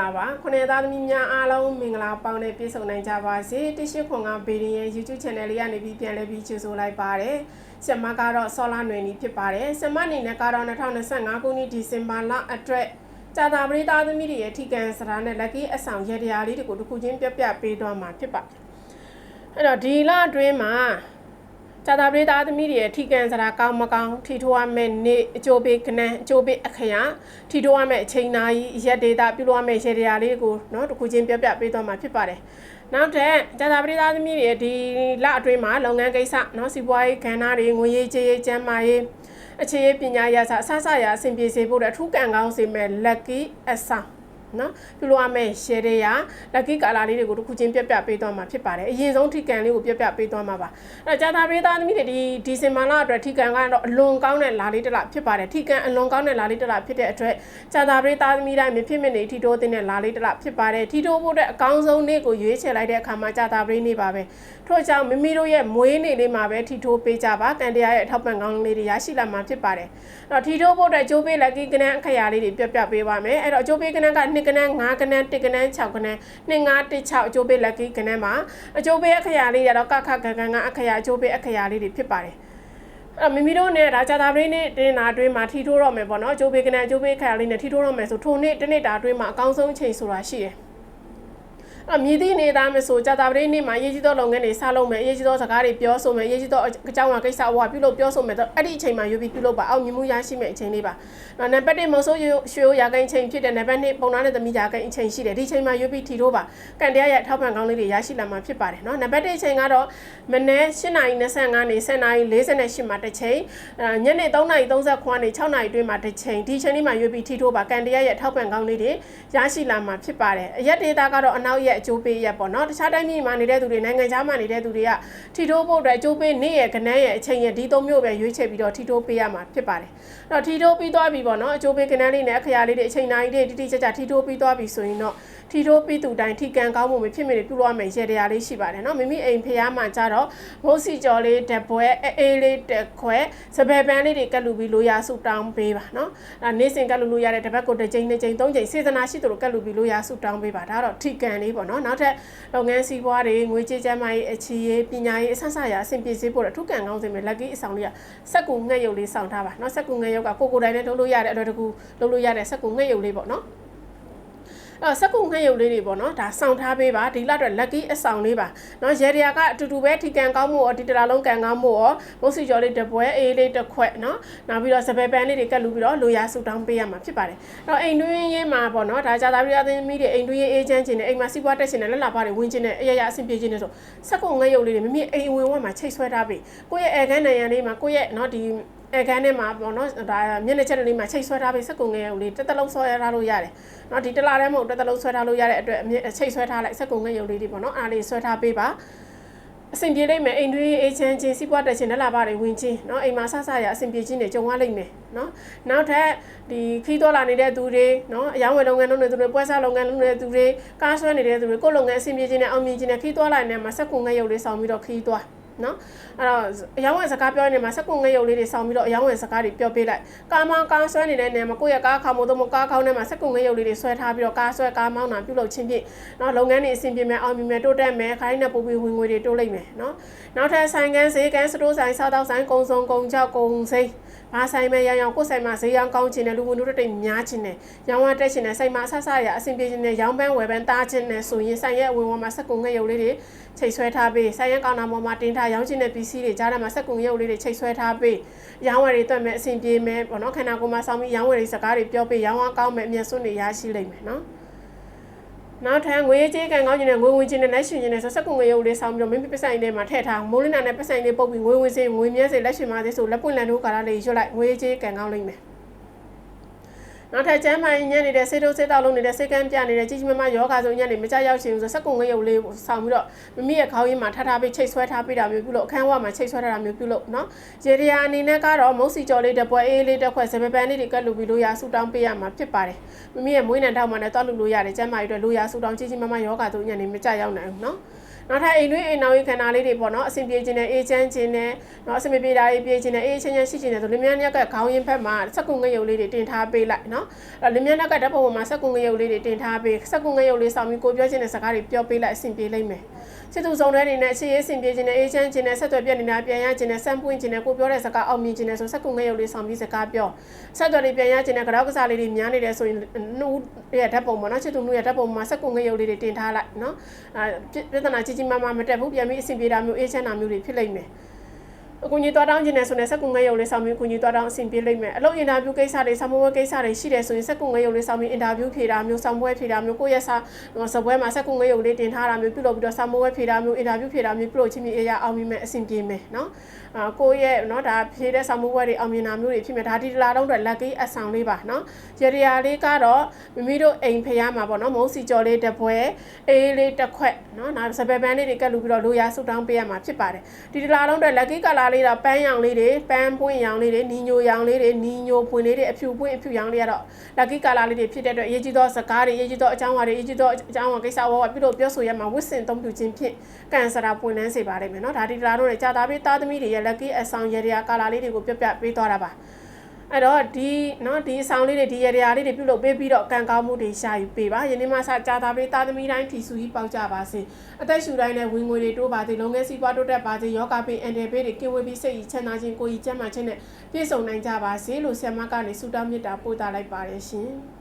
လာပါခုနှစ်သားသမီးများအားလုံးမင်္ဂလာပေါင်းနဲ့ပြည့်စုံနိုင်ကြပါစေတရှိခွန်ကဗီဒီယို YouTube Channel လေးကနေပြီးပြန်လဲပြီးကြိုဆိုလိုက်ပါတယ်ဆင်မကတော့ဆောလာနွယ်နီဖြစ်ပါတယ်ဆင်မအနေနဲ့ကတော့2025ခုနှစ်ဒီဇင်ဘာလအတွက်ကြာတာပရိသတ်သမီးတွေရဲ့ထိကန်စရာနဲ့ lucky အဆောင်ရတရားလေးတွေကိုတစ်ခုချင်းပြပြပေးသွားမှာဖြစ်ပါတယ်အဲ့တော့ဒီလအတွင်းမှာ ဇာတာပရိသတ်သမီးတွေရဲ့ထိကန်စရာကောင်းမကောင်းထီထိုးရမယ့်နေ့အကျိုးပေးကနန်းအကျိုးပေးအခရာထီထိုးရမယ့်အချိန်နာရီရက်ဒေတာပြုလုပ်ရမယ့်ရေတရားလေးကိုเนาะတစ်ခုချင်းပြပြပေးသွားမှာဖြစ်ပါတယ်။နောက်ထပ်ဇာတာပရိသတ်သမီးတွေရဲ့ဒီလအတွင်းမှာလုပ်ငန်းကိစ္စเนาะစီးပွားရေးကဏ္ဍတွေငွေရေးကြေးရေးကျန်းမာရေးအခြေရေးပညာရစာအဆဆရာအဆင်ပြေစေဖို့အတွက်အထူးကံကောင်းစေမဲ့ lucky အဆောင် နော်ပြုလို့ရမယ့် share တွေရ lucky color လေးတွေကိုတစ်ခုချင်းပြပြပေးသွားမှာဖြစ်ပါတယ်အရင်ဆုံးထိကန်လေးကိုပြပြပေးသွားမှာပါအဲကြာတာပေးသားသမီးတွေဒီဒီဇင်ဘာလအတွက်ထိကန်ကတော့အလွန်ကောင်းတဲ့လာလေးတစ်လားဖြစ်ပါတယ်ထိကန်အလွန်ကောင်းတဲ့လာလေးတစ်လားဖြစ်တဲ့အတွက်ကြာတာပေးသားသမီးတိုင်းမဖြစ်မနေထီတိုးတဲ့လာလေးတစ်လားဖြစ်ပါတယ်ထီတိုးဖို့အတွက်အကောင်းဆုံးနေ့ကိုရွေးချယ်လိုက်တဲ့အခါမှာကြာတာပေးနေပါပဲထို့ကြောင့်မိမိတို့ရဲ့မွေးနေ့လေးမှာပဲထီတိုးပေးကြပါကန်တရားရဲ့အထောက်ပံ့ကောင်းလေးတွေရရှိလာမှာဖြစ်ပါတယ်အဲ့တော့ထီတိုးဖို့အတွက်ကြိုးပေး lucky ကနန်းအခရာလေးတွေပြပြပေးပါမယ်အဲ့တော့ကြိုးပေးကနန်းက2ကနန်း5ကနန်း1ကနန်း6ကနန်း2 5 1 6အကျိုးပေး lucky ကနန်းမှာအကျိုးပေးအခရာလေးရတော့ကခကကန်ကအခရာအကျိုးပေးအခရာလေးတွေဖြစ်ပါတယ်အဲ့မိမိတို့နဲ့ဒါကြာတာပရိနေ့တင်တာအတွင်းမှာထီထိုးတော့မယ်ပေါ့နော်အကျိုးပေးကနန်းအကျိုးပေးခရာလေးနဲ့ထီထိုးတော့မယ်ဆိုထိုနေ့တစ်နေ့တာအတွင်းမှာအကောင်းဆုံးအချိန်ဆိုတာရှိတယ် အမြည်သည့်နေသားမဆိုကြာတာပရိနေ့မှာရေးကြီးသောလုပ်ငန်းတွေစလုပ်မယ်ရေးကြီးသောစကားတွေပြောဆိုမယ်ရေးကြီးသောအကြောင်းအရာကိစ္စအဝပြုလုပ်ပြောဆိုမယ်တော့အဲ့ဒီအချိန်မှာယူပြီးပြုလုပ်ပါအောင်မြင်မှုရရှိမယ့်အချိန်လေးပါနော်နံပါတ်1မဆိုးရွှေရာကိန်းအချိန်ဖြစ်တဲ့နံပါတ်2ပုံနာနဲ့သမီးရာကိန်းအချိန်ရှိတယ်ဒီအချိန်မှာယူပြီးထီထိုးပါကန်တရားရဲ့ထောက်ပံ့ကောင်းလေးတွေရရှိလာမှာဖြစ်ပါတယ်နော်နံပါတ်1အချိန်ကတော့မနေ့8:25နေ10:48မှာတစ်ချိန်ညနေ3:39နေ6:00အတွင်းမှာတစ်ချိန်ဒီအချိန်လေးမှာယူပြီးထီထိုးပါကန်တရားရဲ့ထောက်ပံ့ကောင်းလေးတွေရရှိလာမှာဖြစ်ပါတယ်အရက်ဒေတာကတော့အနောက်ရဲ့အကျိုးပေးရက်ပေါ့နော်တခြားတိုင်းပြည်မှာနေတဲ့သူတွေနိုင်ငံခြားမှာနေတဲ့သူတွေကထီထိုးဖို့အတွက်အကျိုးပေးနေ့ရဲ့ကနန်းရဲ့အချိန်ရဲ့ဒီသုံးမျိုးပဲရွေးချယ်ပြီးတော့ထီထိုးပေးရမှာဖြစ်ပါတယ်အဲ့တော့ထီထိုးပြီးသွားပြီပေါ့နော်အကျိုးပေးကနန်းလေးနဲ့အခရာလေးတွေအချိန်တိုင်းတွေတိတိကျကျထီထိုးပြီးသွားပြီဆိုရင်တော့ထီထိုးပြီးသူတိုင်းထီကန်ကောင်းမှုမဖြစ်မနေပြုလုပ်ရမယ်ရေတရားလေးရှိပါတယ်နော်မိမိအိမ်ဖျားမှာကြတော့မိုးစီကြော်လေးတပွဲအေးအေးလေးတက်ခွဲစပယ်ပန်းလေးတွေကတ်လူပြီးလိုရဆူတောင်းပေးပါနော်ဒါနေ့စဉ်ကတ်လူလို့ရတဲ့တပတ်ကိုတစ်ချိန်နှစ်ချိန်သုံးချိန်စေတနာရှိသူတို့ကတ်လူပြီးလိုရဆူတောင်းပေးပါဒါတော့ထီကန်လေးပေါ့နော်နောက်ထပ်လုပ်ငန်းစီးပွားတွေငွေကြေးကျန်းမာရေးအခြေရေးပညာရေးအဆဆရာအဆင်ပြေစေဖို့အထူးကံကောင်းစေမယ်လက်ကီးအဆောင်လေးကစက်ကူငှက်ရုပ်လေးစောင့်ထားပါနော်စက်ကူငှက်ရုပ်ကကိုကိုတိုင်းနဲ့လုပ်လို့ရတဲ့အလွယ်တကူလုပ်လို့ရတဲ့စက်ကူငှက်ရုပ်လေးပေါ့နော် အဲ့စက်ကုငှက်ရုပ်လေးတွေပေါ့နော်ဒါစောင့်ထားပေးပါဒီလအတွက် lucky အဆောင်လေးပါနော်ရေတရာကအတူတူပဲထိကန်ကောင်းမှုရောဒီတလာလုံးကန်ကောင်းမှုရောမုတ်စီကျော်လေးတစ်ပွဲအေးလေးတစ်ခွက်နော်နောက်ပြီးတော့စပယ်ပန်းလေးတွေကတ်လူပြီးတော့လိုရာဆူတောင်းပေးရမှာဖြစ်ပါတယ်အဲ့တော့အိမ်တွင်းရေးမှာပေါ့နော်ဒါကြာသာပြည်သားသမီးတွေအိမ်တွင်းရေးအေးချမ်းခြင်းနဲ့အိမ်မှာစီးပွားတက်ခြင်းနဲ့လက်လာပါတွေဝင်ခြင်းနဲ့အရရအဆင်ပြေခြင်းနဲ့ဆိုစက်ကုငှက်ရုပ်လေးတွေမိမိအိမ်ဝင်ဝက်မှာချိတ်ဆွဲထားပေးကိုယ့်ရဲ့အဲခန်းနိုင်ရန်လေးမှာကိုယ့်ရဲ့နော်ဒီ အဲခန်းထဲမှာပေါ့နော်ဒါမျက်နှာချက်လေးမှာချိတ်ဆွဲထားပြီးစက်ကုငယ်ရုပ်လေးတစ်သက်လုံးဆွဲထားလို့ရတယ်။နော်ဒီတစ်လားထဲမဟုတ်တစ်သက်လုံးဆွဲထားလို့ရတဲ့အတွက်ချိတ်ဆွဲထားလိုက်စက်ကုငယ်ရုပ်လေးတွေပေါ့နော်အားလေးဆွဲထားပေးပါအဆင်ပြေလိမ့်မယ်အိမ်တွင်းအေးချမ်းခြင်းစီးပွားတက်ခြင်းလက်လာပါတွေဝင်ခြင်းเนาะအိမ်မှာဆဆရအဆင်ပြေခြင်းတွေကြုံရလိမ့်မယ်เนาะနောက်ထပ်ဒီခီးတော်လာနေတဲ့သူတွေเนาะအယောင်းဝယ်လုပ်ငန်းလုပ်နေတဲ့သူတွေပွဲစားလုပ်ငန်းလုပ်နေတဲ့သူတွေကားဆွဲနေတဲ့သူတွေကိုယ်လုပ်ငန်းအဆင်ပြေခြင်းနဲ့အောင်မြင်ခြင်းနဲ့ခီးတော်လာနေမှာစက်ကုငယ်ရုပ်လေးဆောင်ပြီးတော့ခီးသွား နော်အဲ့တော့အယောင်းဝင်စကားပြောနေမှာစက်ကုငယ်ရုပ်လေးတွေဆောင်းပြီးတော့အယောင်းဝင်စကားတွေပြောပေးလိုက်ကားမောင်းကားဆွဲနေတဲ့နေရာမှာကိုယ့်ရဲ့ကားခေါမို့တော့မကားခေါင်းထဲမှာစက်ကုငယ်ရုပ်လေးတွေဆွဲထားပြီးတော့ကားဆွဲကားမောင်းတာပြုလုပ်ချင်းဖြင့်နော်လုပ်ငန်းတွေအဆင်ပြေမယ်အောင်မြင်မယ်တိုးတက်မယ်ခိုင်းနဲ့ပို့ပြီးဝင်ငွေတွေတိုးလိုက်မယ်နော်နောက်ထပ်ဆိုင်ကန်းဈေးကန်းစတိုးဆိုင်စားတောက်ဆိုင်ကုံစုံကုံကြောက်ကုံစိမ်းဘာဆိုင်မဲ့ရအောင်ကိုယ်ဆိုင်မှာဈေးရောင်းကောင်းခြင်းနဲ့လူဝင်လူတိတ်များခြင်းနဲ့ရောင်းဝတက်ခြင်းနဲ့ဆိုင်မှာအဆဆရအဆင်ပြေခြင်းနဲ့ရောင်းပန်းဝယ်ပန်းတားခြင်းနဲ့ဆိုရင်ဆိုင်ရဲ့အဝင်ဝမှာစက်ကုငယ်ရုပ်လေးတွေချိတ်ဆွဲထားပေးဆိုင်ရဲကောင်နာပေါ်မှာတင်ထားရောင်းချင်တဲ့ပစ္စည်းတွေကြားထဲမှာစက်ကုံရုပ်လေးတွေချိတ်ဆွဲထားပေးရောင်းဝယ်တွေတွက်မဲ့အဆင်ပြေမဲ့ပေါ့နော်ခန္ဓာကိုယ်မှာဆောင်းပြီးရောင်းဝယ်တွေစကားတွေပြောပေးရောင်းအောင်ကောင်းမဲ့အမျက်စွန်းတွေရရှိလိမ့်မယ်နော်နောက်ထပ်ငွေကြေးကန်ကောင်းခြင်းနဲ့ငွေဝင်ခြင်းနဲ့လက်ရှင်ခြင်းနဲ့ဆိုစက်ကုံငွေရုပ်လေးဆောင်းပြီးတော့မိမိပဆိုင်လေးမှာထည့်ထားမိုးလင်းနာနဲ့ပဆိုင်လေးပုတ်ပြီးငွေဝင်စေငွေမြဲစေလက်ရှင်ပါစေဆိုလက်ပွင့်လန်တို့ကာလာလေးရွတ်လိုက်ငွေကြေးကန်ကောင်းလိမ့်မယ် နောက်ထပ်ကျမ်းမာရေးညံ့နေတဲ့စေတိုးစေတောက်လုံးနေတဲ့စေကန်းပြနေတဲ့ကြီးကြီးမားမားယောဂါဆိုညံ့နေမကြရောက်ချင်ဘူးဆိုစက်ကုံငရုပ်လေးဆောင်းပြီးတော့မမိရဲ့ခေါင်းရင်းမှာထားထားပြီးချိတ်ဆွဲထားပြီးတာမျိုးပြုလို့အခန်းဝမှာချိတ်ဆွဲထားတာမျိုးပြုလို့နော်ရေဒီယာအနေနဲ့ကတော့မုတ်စီကြော်လေးတစ်ပွဲအေးလေးတစ်ခွက်စပပန်လေးတွေကတ်လူပြီးလို့ရဆူတောင်းပေးရမှာဖြစ်ပါတယ်မမိရဲ့မွေးနံထောက်မှာလည်းတောက်လူလို့ရတယ်ကျမ်းမာရေးအတွက်လို့ရဆူတောင်းကြီးကြီးမားမားယောဂါဆိုညံ့နေမကြရောက်နိုင်ဘူးနော် နောက်ထပ်အိမ်တွင်းအိမ်နောက်ရေးခန္ဓာလေးတွေပေါ့နော်အဆင်ပြေခြင်းနဲ့အေးချမ်းခြင်းနဲ့နော်အဆင်မပြေတာတွေပြေခြင်းနဲ့အေးချမ်းချမ်းရှိခြင်းနဲ့ဆိုလင်မြန်းညက်ကခေါင်းရင်းဖက်မှာစက်ကုငရုပ်လေးတွေတင်ထားပေးလိုက်နော်အဲ့လင်မြန်းညက်ကဓာတ်ပုံပေါ်မှာစက်ကုငရုပ်လေးတွေတင်ထားပေးစက်ကုငရုပ်လေးဆောင်ပြီးကိုပြောခြင်းတဲ့စကားတွေပြောပေးလိုက်အဆင်ပြေလိမ့်မယ် စစ်သူဆောင်တဲ့နေနဲ့အခြေရေးအဆင်ပြေခြင်းနဲ့အေးချမ်းခြင်းနဲ့ဆက်သွယ်ပြနေတာပြန်ရခြင်းနဲ့စမ်းပွင့်ခြင်းနဲ့ကိုပြောတဲ့စကားအောင်မြင်ခြင်းနဲ့ဆိုစက်ကုငရုပ်လေးဆောင်ပြီးစကားပြောဆက်သွယ်တွေပြန်ရခြင်းနဲ့ကြောက်ကစားလေးတွေများနေတယ်ဆိုရင်နှုတ်ရဲ့ဓာတ်ပုံပေါ့နော်ချစ်သူနှုတ်ရဲ့ဓာတ်ပုံမှာစက်ကုငရုပ်လေးတွေတင်ထားလိုက်နော်အာပြဿနာကြီးကြီးမားမားမတက်ဘူးပြန်ပြီးအဆင်ပြေတာမျိုးအေးချမ်းတာမျိုးတွေဖြစ်လိမ့်မယ် အကူကြီးသွားတောင်းခြင်းနဲ့ဆိုရင်စက်ကုငရုပ်လေးဆောင်ပြီးအကူကြီးသွားတောင်းအဆင်ပြေလိမ့်မယ်အလုပ်အင်တာဗျူးကိစ္စတွေဆောင်းပွဲကိစ္စတွေရှိတယ်ဆိုရင်စက်ကုငရုပ်လေးဆောင်ပြီးအင်တာဗျူးဖြေတာမျိုးဆောင်းပွဲဖြေတာမျိုးကိုယ့်ရဲ့စာစပွဲမှာစက်ကုငရုပ်လေးတင်ထားတာမျိုးပြုလုပ်ပြီးတော့ဆောင်းပွဲဖြေတာမျိုးအင်တာဗျူးဖြေတာမျိုးပြုလုပ်ချင်းပြီးအေးရအောင်မြင်မယ်အဆင်ပြေမယ်နော်အာကိုယ့်ရဲ့နော်ဒါဖြေတဲ့ဆောင်းပွဲတွေအောင်မြင်တာမျိုးတွေဖြစ်မယ်ဒါဒီလာတော့အတွက် lucky အဆောင်လေးပါနော်ရေရီယာလေးကတော့မိမိတို့အိမ်ဖျားမှာပေါ့နော်မုံစီကြော်လေးတစ်ပွဲအေးလေးတစ်ခွက်နော်နောက်စပယ်ပန်းလေးတွေကတ်လူပြီးတော့လိုရာဆူတောင်းပေးရမှာဖြစ်ပါတယ်ဒီဒီလာတော့အတွက် lucky ကလာလေးတော့ပန်းရောင်လေးတွေပန်းပွင့်ရောင်လေးတွေနီညိုရောင်လေးတွေနီညိုပွင့်လေးတွေအဖြူပွင့်အဖြူရောင်လေးကတော့ lucky ကလာလေးတွေဖြစ်တဲ့အတွက်အရေးကြီးသောစကားတွေအရေးကြီးသောအကြောင်းအရာတွေအရေးကြီးသောအကြောင်းအရာကိစ္စဝါဝပြုလို့ပြောဆိုရမှာဝစ်စင်သုံးပြခြင်းဖြင့်ကန်ဆာတာပွင့်လန်းစေပါလိမ့်မယ်နော်ဒါဒီဒီလာတော့လည်းကြာသားပေးသားသမီးတွေရဲ့ lucky အဆောင်ရေရာကလာလေးတွေကိုပြပြပေးသွားတာပါ အဲ့တော့ဒီเนาะဒီအဆောင်လေးတွေဒီရေရာလေးတွေပြုလုပ်ပေးပြီးတော့ကံကောင်းမှုတွေရှာယူပေးပါယနေ့မှစကြာသားပေးသားသမီးတိုင်းထီဆူကြီးပေါက်ကြပါစေအသက်ရှူတိုင်းနဲ့ဝင်ငွေတွေတိုးပါစေလုံငယ်စီးပွားတိုးတက်ပါစေယောဂပေးအန်တယ်ပေးတွေကင်ဝေးပြီးစိတ်ကြီးချမ်းသာခြင်းကိုယ်ကြီးကျန်းမာခြင်းနဲ့ပြည့်စုံနိုင်ကြပါစေလို့ဆရာမကနေဆုတောင်းမေတ္တာပို့သလိုက်ပါတယ်ရှင်